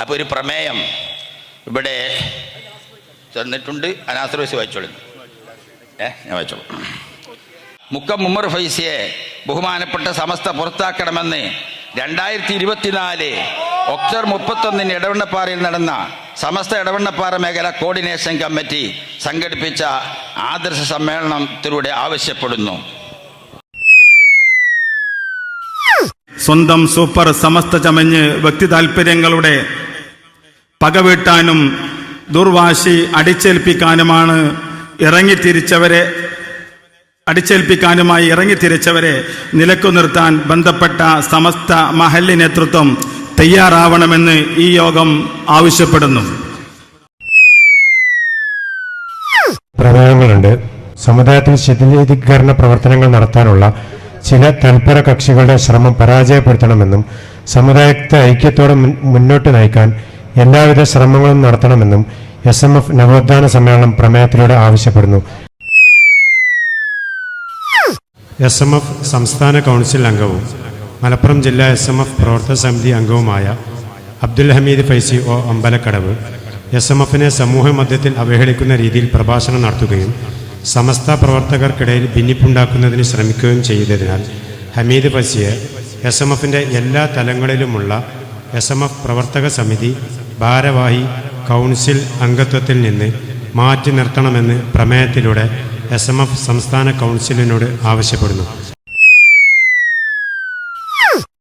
അപ്പോൾ ഒരു പ്രമേയം ഇവിടെ തന്നിട്ടുണ്ട്. അനാസർ വയസ്സ് വായിച്ചോളൂ. ഏ ഞാൻ വായിച്ചോളൂ. മുക്കം ഉമ്മർ ഫൈസിയെ ബഹുമാനപ്പെട്ട സമസ്ത പുറത്താക്കണമെന്ന് രണ്ടായിരത്തി ഇരുപത്തിനാല് ഒക്ടോബർ മുപ്പത്തൊന്നിന് ഇടവണ്ണപ്പാറയിൽ നടന്ന സമസ്ത ഇടവണ്ണപ്പാറ മേഖല കോർഡിനേഷൻ കമ്മിറ്റി സംഘടിപ്പിച്ച ആദർശ സമ്മേളനത്തിലൂടെ ആവശ്യപ്പെടുന്നു. സ്വന്തം സൂപ്പർ സമസ്ത ചമഞ്ഞ് വ്യക്തി താൽപ്പര്യങ്ങളുടെ പകവീട്ടാനും ദുർവാശി അടിച്ചേൽപ്പിക്കാനുമാണ് ഇറങ്ങിത്തിരിച്ചവരെ അടിച്ചേൽപ്പിക്കാനുമായി ഇറങ്ങിത്തിരിച്ചവരെ നിലക്കു നിർത്താൻ ബന്ധപ്പെട്ട സമസ്ത മഹല്ലി നേതൃത്വം തയ്യാറാവണമെന്ന് ഈ യോഗം ആവശ്യപ്പെടുന്നു. പ്രമേയങ്ങളുണ്ട്. സമുദായത്തിൽ ശിഥിലീകരണ പ്രവർത്തനങ്ങൾ നടത്താനുള്ള ചില തൽപര കക്ഷികളുടെ ശ്രമം പരാജയപ്പെടുത്തണമെന്നും സമുദായത്തെ ഐക്യത്തോടെ മുന്നോട്ട് നയിക്കാൻ എല്ലാവിധ ശ്രമങ്ങളും നടത്തണമെന്നും എസ് എം എഫ് നവോത്ഥാന സമ്മേളനം പ്രമേയത്തിലൂടെ ആവശ്യപ്പെടുന്നു. എസ് എം എഫ് സംസ്ഥാന കൗൺസിൽ അംഗവും മലപ്പുറം ജില്ലാ എസ് എം എഫ് പ്രവർത്തക സമിതി അംഗവുമായ Abdul Hameed Faizi O Ambalakkadavu S M എഫിനെ സമൂഹ മധ്യത്തിൽ അവഹേളിക്കുന്ന രീതിയിൽ പ്രഭാഷണം നടത്തുകയും സമസ്ത പ്രവർത്തകർക്കിടയിൽ ഭിന്നിപ്പുണ്ടാക്കുന്നതിന് ശ്രമിക്കുകയും ചെയ്തതിനാൽ ഹമീദ് ഫൈസിയെ എസ് എം എഫിന്റെ എല്ലാ തലങ്ങളിലുമുള്ള എസ് എം എഫ് പ്രവർത്തക സമിതി ഭാരവാഹി കൗൺസിൽ അംഗത്വത്തിൽ നിന്ന് മാറ്റി നിർത്തണമെന്ന് പ്രമേയത്തിലൂടെ എസ് എം എഫ് സംസ്ഥാന കൗൺസിലിനോട് ആവശ്യപ്പെടുന്നു.